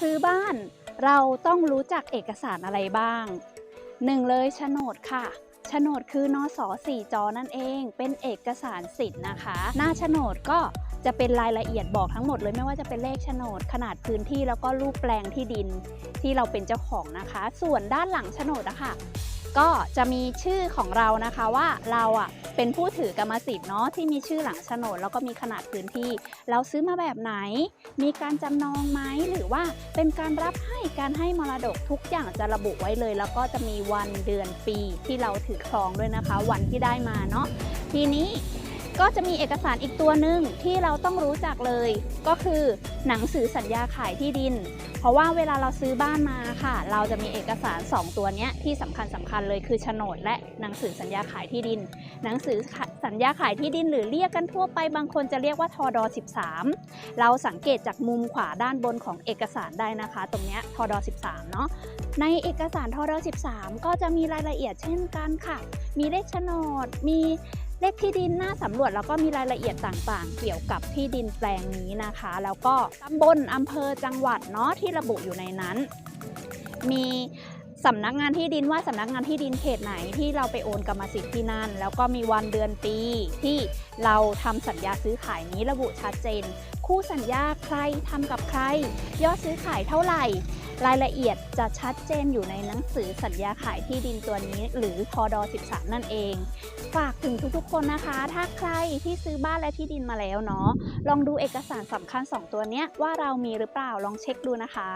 ซื้อบ้านเราต้องรู้จักเอกสารอะไรบ้างหนึ่งเลยโฉนดค่ะโฉนดคือนอสอสี่จอนั่นเอง เป็นเอกสารสิทธิ์นะคะ หน้าโฉนดก็จะเป็นรายละเอียดบอกทั้งหมดเลยไม่ว่าจะเป็นเลขโฉนดขนาดพื้นที่แล้วก็รูปแปลงที่ดินที่เราเป็นเจ้าของนะคะ ส่วนด้านหลังโฉนดอะค่ะ ก็จะมีชื่อของเรานะคะว่าเราอะเป็นผู้ถือกรรมสิทธิ์เนาะที่มีชื่อหลังโฉนดแล้วก็มีขนาดพื้นที่ เราซื้อมาแบบไหน มีการจำนองไหมหรือว่าเป็นการรับให้การให้มรดกทุกอย่างจะระบุไว้เลย แล้วก็จะมีวันเดือนปีที่เราถือครองด้วยนะคะ วันที่ได้มาเนาะทีนี้ ก็จะมีเอกสารอีกตัวหนึ่งที่เราต้องรู้จักเลย ก็คือหนังสือสัญญาขายที่ดิน เพราะว่าเวลาเราซื้อบ้านมาค่ะ เราจะมีเอกสาร 2 ตัวเนี้ยที่สำคัญสำคัญเลยคือโฉนด และหนังสือสัญญาขายที่ดิน หนังสือสัญญาขายที่ดินหรือเรียกกันทั่วไปบางคนจะเรียกว่าทอดอ13 เราสังเกตจากมุมขวาด้านบนของเอกสารได้นะคะ ตรงเนี้ยทอดอ13เนาะในเอกสารทอดอ13 ก็จะมีรายละเอียดเช่นกันค่ะ มีเลขโฉนดมี เลขที่ดินหน้าสำรวจแล้วก็มีรายละเอียดต่างๆ เกี่ยวกับที่ดินแปลงนี้นะคะ แล้วก็ตำบลอำเภอจังหวัดเนาะที่ระบุอยู่ในนั้น มีสำนักงานที่ดินว่าสำนักงานที่ดินเขตไหนที่เราไปโอนกรรมสิทธิ์ที่นั่น แล้วก็มีวันเดือนปีที่เราทำสัญญาซื้อขายนี้ระบุชัดเจน คู่สัญญาใครทำกับใคร ยอดซื้อขายเท่าไหร่ รายละเอียดจะชัดเจนอยู่ในหนังสือสัญญาขายที่ดินตัวนี้ หรือพอดอ13 นั่นเอง ฝากถึงทุกๆคนนะคะ ถ้าใครที่ซื้อบ้านและที่ดินมาแล้วเนาะลองดูเอกสารสำคัญ 2 ตัวเนี้ยว่าเรามีหรือเปล่าลองเช็คดูนะคะ